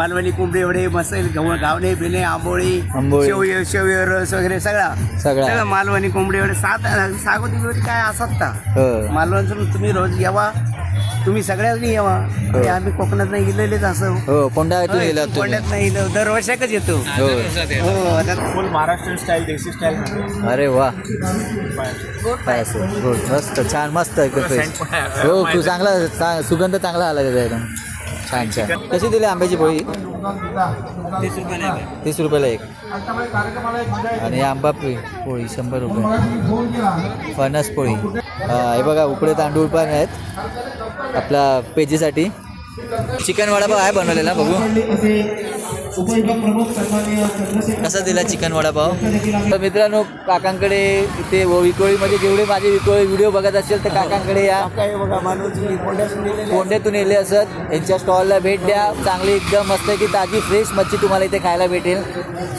मालवणी कोंबडी वडे मसाईल गव गावणे बिणे आंबोळी आंबोळी. शेवय शेवय रस वगैरे सगळा. सगळा. सगळं मालवणी कोंबडी वडे सात सागोती वगैरे काय असतात का? हो. मालवणचं तुम्ही रोज यावा. तुम्ही सगळ्यांनी यावा. आणि आम्ही कोकणात नाही गेलेलेच असं. हो कोंडातून गेला तुम्ही. कोंड्यात नाही गेलो. दरवर्षाकच येतो. हो. हो आता full Maharashtrian style desi style. अरे वा. गुड मस्त छान मस्त एकदम फ्रेश हो तू चांगला चा- सुगंध चांगला आला त्याचा एकदम. छान छान कशी दिली आंब्याची पोळी? तीस रुपयाला एक. आणि आंबा पोळी पोळी शंभर रुपये. फणस पोळी. हा, बघा उकडे तांदूळ पण आहेत. आपल्या पेजीसाठी. चिकन वडापाव आहे बनवलेला बघू. कसा दिला चिकन वडापाव तर मित्रांनो काकांकडे इथे व विकोळीमध्ये जेवढे माझे विकोळी व्हिडिओ बघत असेल तर काकांकडे या. कोंड्यातून येले असत. यांच्या स्टॉलला भेट द्या. चांगली एकदम मस्त की ताजी फ्रेश मच्छी तुम्हाला इथे खायला भेटेल.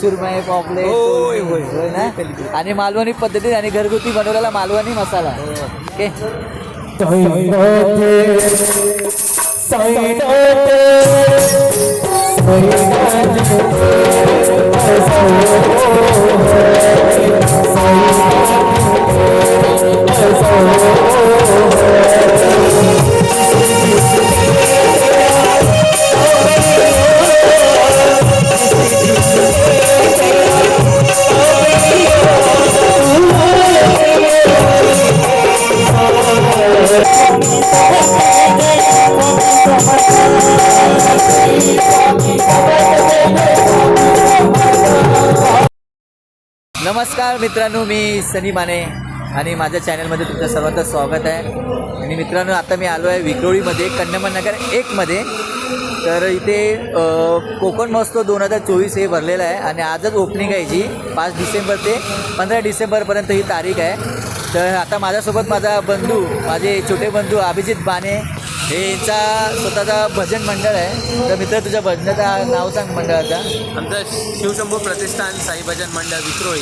सुरमई पॉपलेट होय, होय. होय. ना? आणि मालवणी पद्धतीने आणि घरगुती बनवलेला Malvani masala. Okay? Thank you. Sunny Mane आणि माझ्या चॅनलमध्ये तुमचं सर्वांचं स्वागत आहे. आणि मित्रांनो आता मी आलो आहे विक्रोळीमध्ये कन्यामन नगर एकमध्ये. तर इथे कोकण महोत्सव दोन हजार चोवीस हे भरलेलं आहे आणि आजच ओपनिंग आहे जी पाच डिसेंबर ते पंधरा डिसेंबरपर्यंत ही तारीख आहे. तर आता माझ्यासोबत माझा बंधू माझे छोटे बंधू अभिजित बाने हे यांचा स्वतःचा भजन मंडळ आहे. तर मित्र तुझ्या भजनाचा नाव सांग मंडळाचा. आमचं शिवशंभू प्रतिष्ठान साई भजन मंडळ विक्रोळी.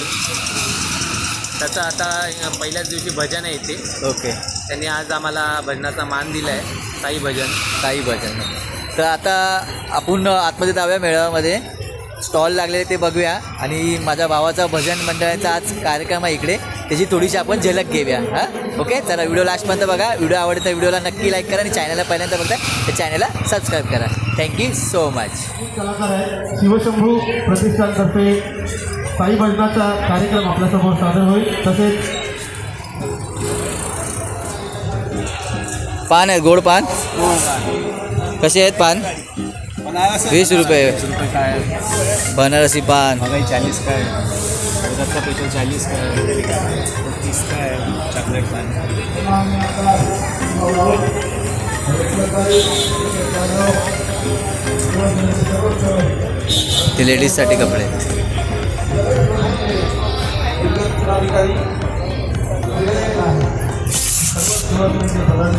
त्याचं आता पहिल्याच दिवशी भजन आहे इथे. ओके. त्यांनी आज आम्हाला भजनाचा मान दिला आहे साई भजन. काही भजन. तर आता आपण आतमध्ये जाऊया मेळाव्यामध्ये. स्टॉल लागले ते बघूया. आणि माझ्या भावाचा भजन मंडळाचा आज कार्यक्रम आहे इकडे. त्याची थोडीशी आपण झलक घेऊया. हां? ओके? चला व्हिडिओ लास्टपर्यंत बघा. व्हिडिओ आवडला तर व्हिडिओला नक्की लाईक करा आणि चॅनलला पहिल्यांदा बघता त्या चॅनलला सबस्क्राईब करा. थँक्यू सो मच कलाकार आहे शिवशंभू प्रतिष्ठानतर्फे साई भजनाचा कार्यक्रम आपल्यासमोर सादर होईल. तसेच पान आहे गोड पान? कसे आहेत पान? वीस रुपये. बनारसी पान. चाळीस काय कलकत्ता पेशल चाळीस काय तीस काय चॉकलेट पान ते लेडीजसाठी कपडे.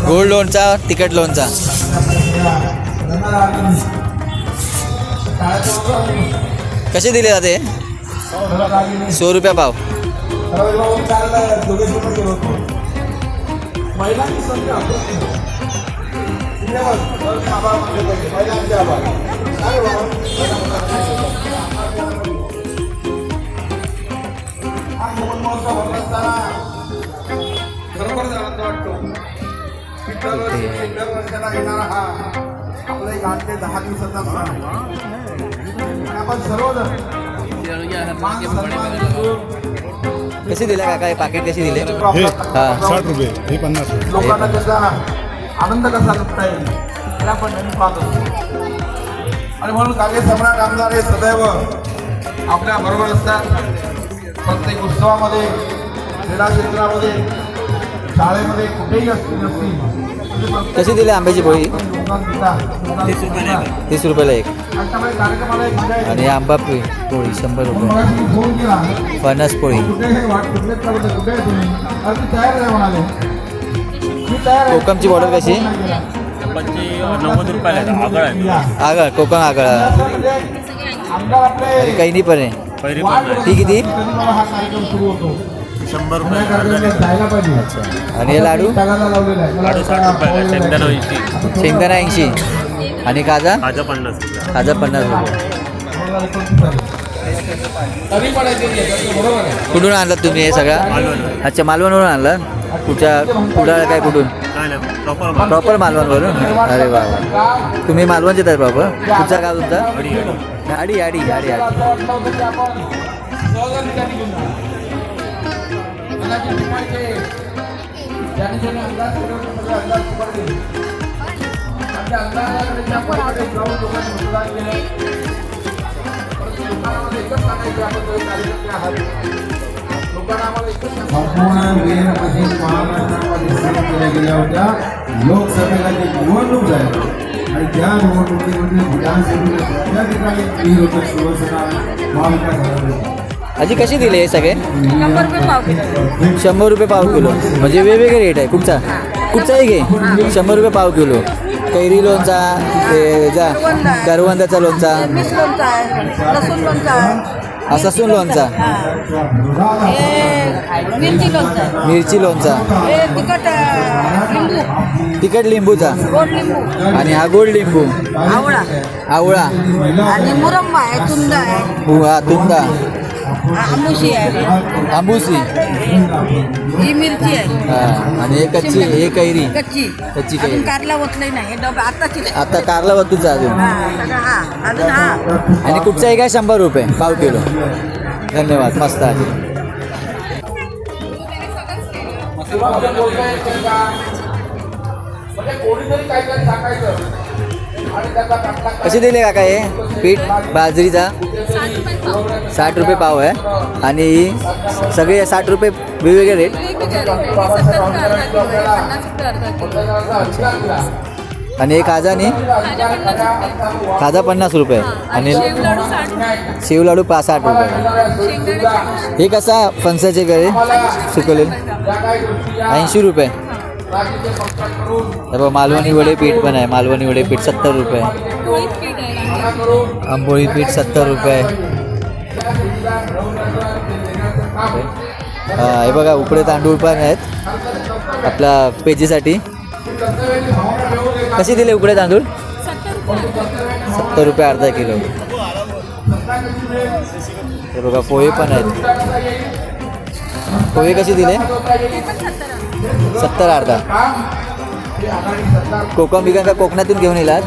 गोल्ड लोनचा तिकीट लोनचा. कसे दिले जाते? सौ रुपया पाव. दरवर्षी दर वर्षाला येणारा हा आपला एक आठ ते दहा दिवसाचा सण आहे. आणि आपण सर्वजण मान सन्मान देऊन कसे दिले काका? हे पाकिट कसे दिले? हा. साठ रुपये. हे पन्नास रुपये. लोकांना त्याचा आनंद कसा लुटता येईल? हे आपण नेहमी पाहत. असतो आणि म्हणून कार्य सम्राट आमदार हे सदैव आपल्या बरोबर असतात. प्रत्येक उत्सवामध्ये क्रीडा क्षेत्रामध्ये शाळेमध्ये कुठेही असतील नसतील कशी दिली आंब्याची पोळी. तीस रुपयाला एक. आणि आंबा पोळी पोळी शंभर रुपये. फणस पोळी. कोकमची बॉटल कशी? नव्वद रुपयाला आगळ. आगळ कोकम आगळ. आमदार आपले अरे काही नाही पण आहे. ती किती? हा शंभर रुपये कार्यक्रमाला जायला पाहिजे. आणि हे लाडू? लाडू साठ आहे. शेंगदाणा ऐंशी. शेंगदाणा ऐंशी. आणि काजा? ताजा पन्नास रुपये. काजा पन्नास रुपये. कुठून आणलात तुम्ही हे सगळं? अच्छा मालवणवरून आणलं कुठच्या कुठं काय कुठून? काय प्रॉपर प्रॉपर मालवणवरून? अरे वा वा. तुम्ही मालवणचे तर प्रॉपर? कुठचा गाव तुमचा? आडी आडी आडी आडी संपूर्ण वेळेमध्ये महाराष्ट्रामध्ये सुरू केल्या गेल्या होत्या. लोकसभेला जी निवडणूक झाली आणि त्या निवडणुकीमध्ये विधानसभेला त्या ठिकाणी शिवसेना महाविकास आघाडी आजी कशी दिले हे सगळे? शंभर रुपये पाव किलो. शंभर रुपये पाव किलो. म्हणजे वेगवेगळे रेट आहे. कुठचा? कुठचाही घे. शंभर रुपये पाव किलो. कैरी लोणचा जा करवंदाचा लोणचा. आहे. लसूण लोणचा मिरची लोणचा तिखट लिंबूचा. आणि हा गोड लिंबू. आवळा. आवळा. आणि आहे तुंदा आहे. तुंदा. आंबुशी आहे. आंबुसी ही मिरची आहे. हा आणि हे कच्ची हे कैरी. कच्ची. कच्ची अजून कैरी. कारला ओतलंही नाही. हे डबा आताची. आता कारला वतूचा अजून. हा सगळं हा अजून हा. आणि कुठचाही काय शंभर रुपये पाव किलो. धन्यवाद मस्त आहे. कसे दिले काका हे पीठ बाजरीचा? साठ रुपये पाव आहे. आणि सगळे साठ रुपये वेगवेगळे रेट आणि एक खाजाने खाजा पन्नास रुपये. आणि शेव लाडू पा साठ रुपये. हे कसा फणसाचे गळे सुकवले ऐंशी रुपये. हे बघ मालवणी वडे पीठ पण आहे. मालवणी वडे पीठ सत्तर रुपये. आंबोळी पीठ सत्तर रुपये. हे बघा उकडे तांदूळ पण आहेत. आपल्या पेजीसाठी. कसे दिले उकडे तांदूळ? सत्तर रुपये अर्धा किलो. हे बघा पोहे पण आहेत. पोहे कसे दिले? सत्तर अर्धा. कोकम बिकम का कोकणातून घेऊन येलात?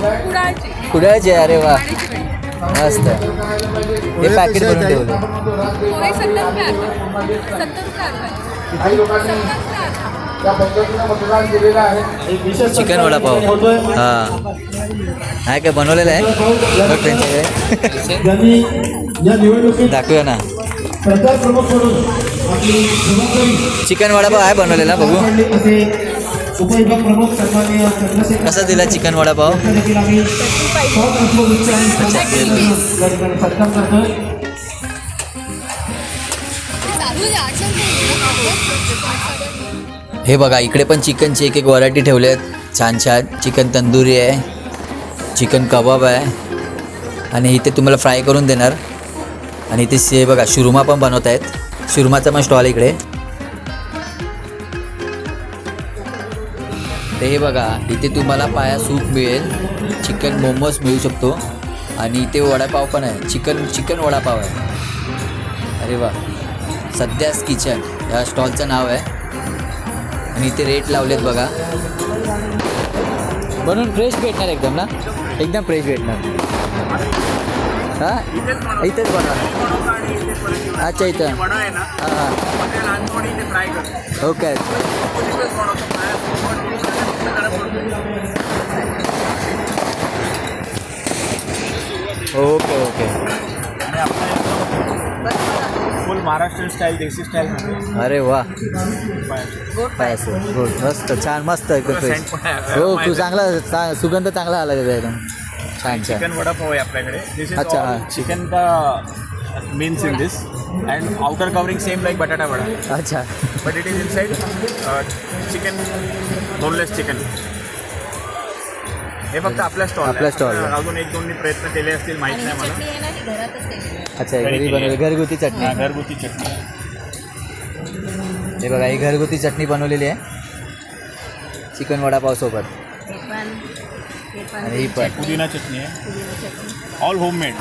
कुडाळचे. अरे वा. मस्त. हे पॅकेट बनवून ठेवले. चिकन वडापाव हा. आहे काय बनवलेलं आहे? दाखवूया ना. चिकन वडापाव आहे बनवलेला बघू. कसा दिला चिकन वडापाव हे बघा इकडे पण चिकनची एक एक व्हरायटी ठेवले आहेत. छान छान. चिकन तंदुरी आहे चिकन कबाब आहे आणि इथे तुम्हाला फ्राय करून देणार. आणि इथे से बघा शुरुमा पण बनवत आहेत शिरमाचा पण स्टॉल इकडे. ते हे बघा इथे तुम्हाला पाया सूप मिळेल चिकन मोमोज मिळू शकतो. आणि इथे वडापाव पण आहे. चिकन चिकन वडापाव आहे. अरे वा. सध्याच किचन या स्टॉलचं नाव आहे. आणि इथे रेट लावलेत बघा. म्हणून फ्रेश भेटणार एकदम ना? एकदम फ्रेश भेटणार. हां? इथेच बनवणार अच्छा इथं. हां हां. Okay. Okay okay. Full Maharashtra style desi style अरे वा. पायस गुड. मस्त छान मस्त हो तू चांगला सुगंध चांगला आला त्याचा एकदम. छान छान. चिकन वडापाव आहे आपल्याकडे. दिस इज अच्छा, हा. चिकन का means in this and outer covering same like batata vada. अच्छा. But it is inside chicken boneless chicken हे फक्त आपल्या स्टॉल आपल्या stall ला. अजून एक दोन प्रयत्न केले असतील माहीत नाही मला. अच्छा हे घरी बनवली घरगुती चटणी. हा, घरगुती चटणी. हे बघा ही घरगुती चटणी बनवलेली आहे. चिकन वडापाव सोबत. आणि ही पण. पुदिना चटणी आहे. All homemade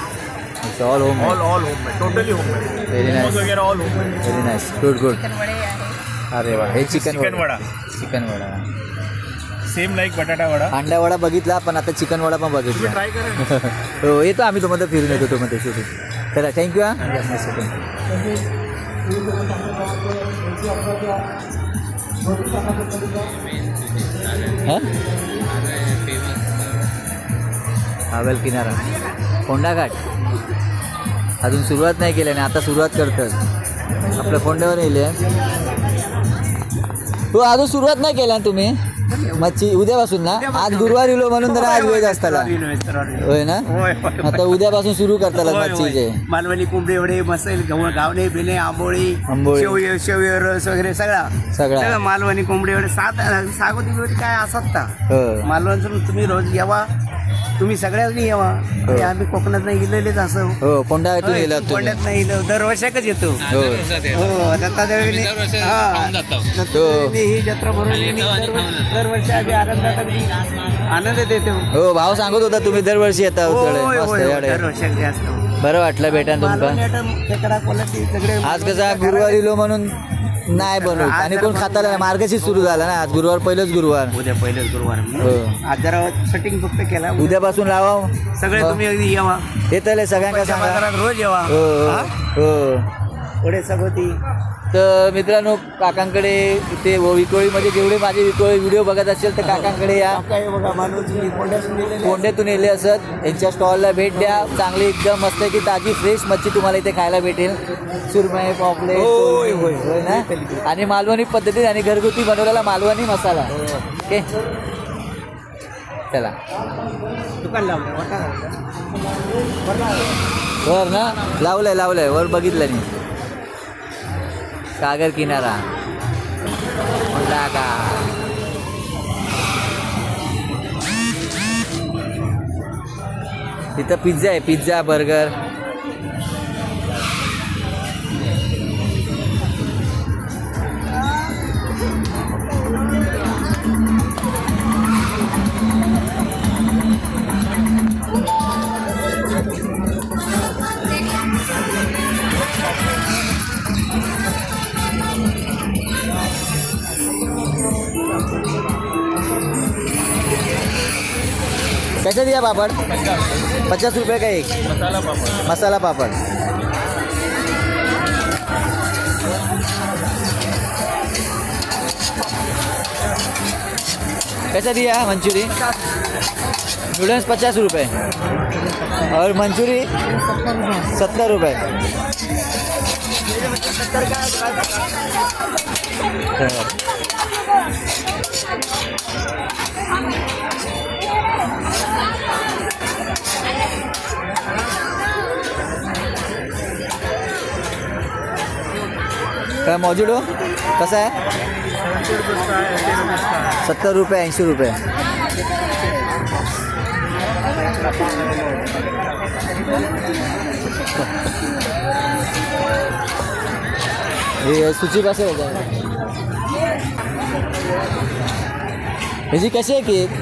it's all home all all homemade totally homemade very nice वगैरे all homemade very nice good good वडे आहे. अरे वा हे chicken chicken vada. Chicken vada. Same like batata vada. अंडा वडा बघितला पण आता चिकन वडा पण बघितला. ट्राय करा. हो येतो आम्ही तुम्हाला फिरून येतो तुम्हाला शूटिंग. चला थँक्यू हां? हावेल किनारा. फोंडा घाट अजून सुरुवात नाही केली आणि आता सुरुवात करतात आपल्या फोंड्यावर येईल. हो अजून सुरुवात नाही केला ना तुम्ही? मच्छी उद्यापासून ना? आज गुरुवार इलो म्हणून जरा आज वेळ असताला. होय ना? आता उद्यापासून सुरू करताला मच्छीचे मालवणी कोंबडी मसाईल गव गावणे बेले आंबोळी आंबोळी. शेवय शेवय रस वगैरे सगळा. सगळा. मालवणी कोंबडी वडे सात सागोती वडे काय असत का? हो. मालवणचं तुम्ही रोज यावा. तुम्ही सगळ्यांनी यावा. आणि आम्ही कोकणात नाही गेलेलेच असं. हो कोंड्यात नाही दरवर्षाकच येतो. हो. हो दत्तादेवीने हा. दत्तादेवीने ही जत्रा भरवली दरवर्षी दरवर्षी आम्ही आनंदात अगदी आनंद देतो. हो भाऊ सांगत होता तुम्ही दरवर्षी येता होय, उतळे. होय, मस्त होय, याडे. दरवर्षी असतो बरं वाटलं भेटा तुमका मालवणी आयटम खेकडा कोलंबी सगळे आज कसं गुरुवार इलो म्हणून नाही बनवत. आणि कोण खाताला नाही. मार्गशीर सुरू झाला ना. आज गुरुवार पहिलंच गुरुवार. उद्या पहिलेच गुरुवार. हो. आज जरा सेटिंग फक्त केला. उद्यापासून लावा. सगळे तुम्ही अगदी यावा. येतले सगळ्यांना सांगा. रोज यावा. हो हा? हो? हो. पुढे सगोती तर मित्रांनो काकांकडे इथे विकोळीमध्ये जेवढे माझे विकोळी व्हिडिओ बघत असेल तर काकांकडे या. कोंड्यातून येले असत. यांच्या स्टॉलला भेट द्या. चांगली एकदम मस्त की ताजी फ्रेश मच्छी तुम्हाला इथे खायला भेटेल. सुरमई पॉपलेट होय, ना? आणि मालवणी पद्धतीने आणि घरगुती बनवलेला मालवणी मसाला. ओके? चला. दुकान लावलं वर ना? लावलंय लावलंय. वर बघितलं नाही सागर किनारा का तिथं पिझ्झा आहे पिझ्झा बर्गर. कैसे दिया पापड़? पचास रुपये का एक। मसाला पापड। मसाला पापड़। कैसा दिया मंचूरी? नूडल्स पचास रुपये। और मंचूरी? सत्तर रुपये। काय मॉजिडो हो? कसा आहे? सत्तर रुपये ऐंशी रुपये. हे सुची कसं आहे ह्याची कशी आहे केक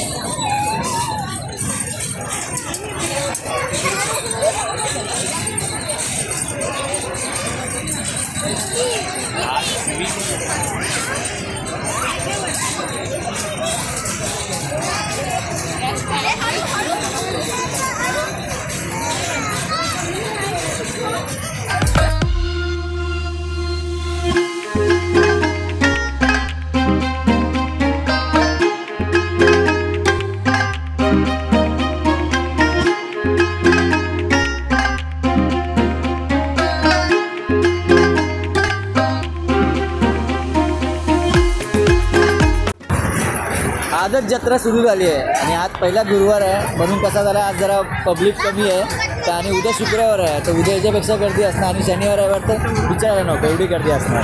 आजच जत्रा सुरू झाली आहे आणि आज पहिला गुरुवार आहे. म्हणून कसा झाला आज जरा पब्लिक कमी आहे. तर आणि उद्या शुक्रवार आहे. तर उद्या याच्यापेक्षा गर्दी असणार आणि शनिवार रविवार तर विचारायला नको एवढी गर्दी असणार.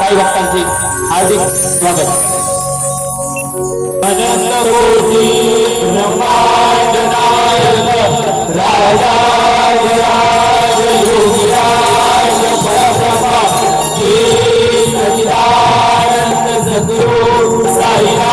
काही भक्तांची हार्दिक स्वागत. राजा fogo sairá.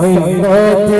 സൈന്യത്തിൽ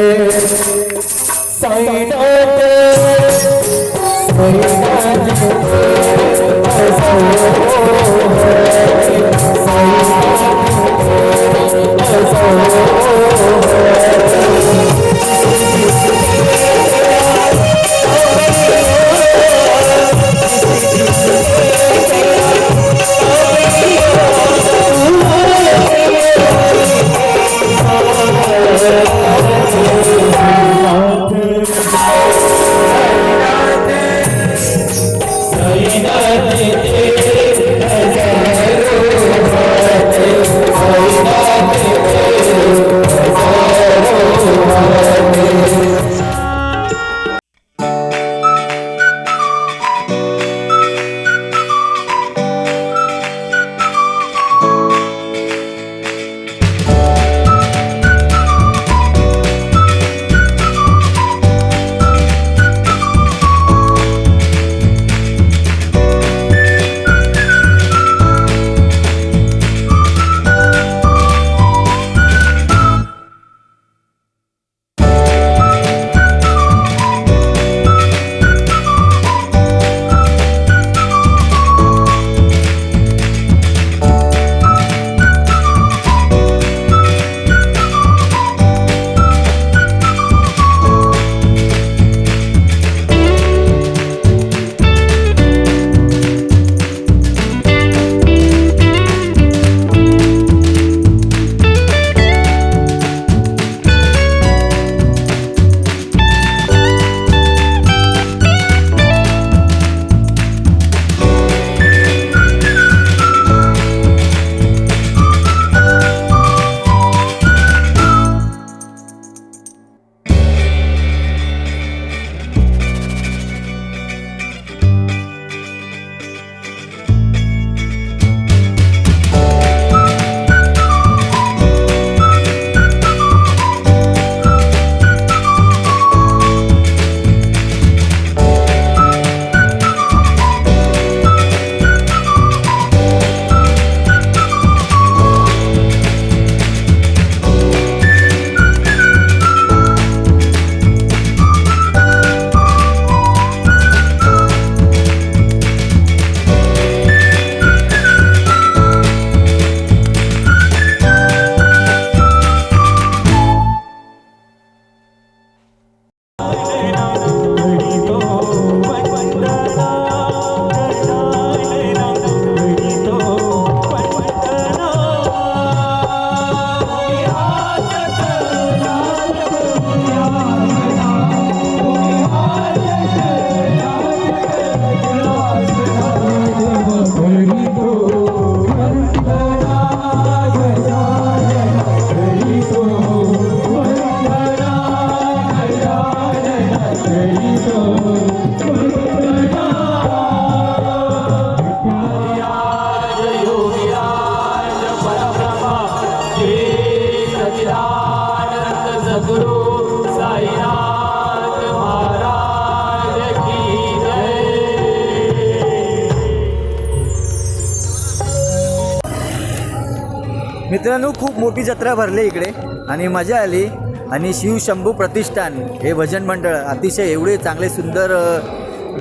जत्रा भरली इकडे. आणि मजा आली. आणि शिवशंभू प्रतिष्ठान हे भजन मंडळ अतिशय एवढे चांगले सुंदर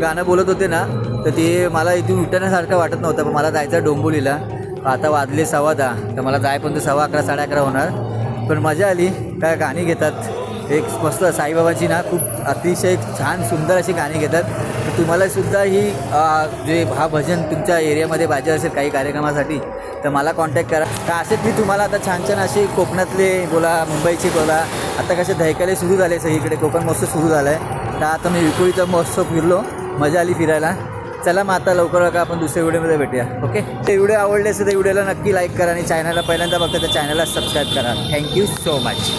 गाणं बोलत होते ना तर ते मला इथून उठण्यासारखं वाटत नव्हतं. पण मला जायचं डोंबोलीला आता वाजले सव्वा दहा. तर मला जायपर्यंत सव्वा अकरा साडे अकरा होणार. पण मजा आली. काय गाणी घेतात. एक मस्त साईबाबाची ना खूप अतिशय छान सुंदर अशी गाणी घेतात. तर तुम्हाला सुद्धा ही जे हा भजन तुमच्या एरियामध्ये पाहिजे असेल काही कार्यक्रमासाठी तर मला कॉन्टॅक्ट करा. तर असेच मी तुम्हाला आता छान छान असे कोकणातले बोला मुंबईचे बोला आता कसे दहकाले सुरू झाले सगळीकडे कोकण महोत्सव सुरू झाला आहे तर आता मी विकुळीचा महोत्सव फिरलो मजा आली फिरायला. चला मग आता लवकर का आपण दुसऱ्या व्हिडिओमध्ये भेटूया ओके? ते व्हिडिओ आवडले असेल तर व्हिडिओला नक्की लाईक करा आणि चॅनलला पहिल्यांदा बघता तर चॅनलला सबस्क्राईब करा. Thank you so much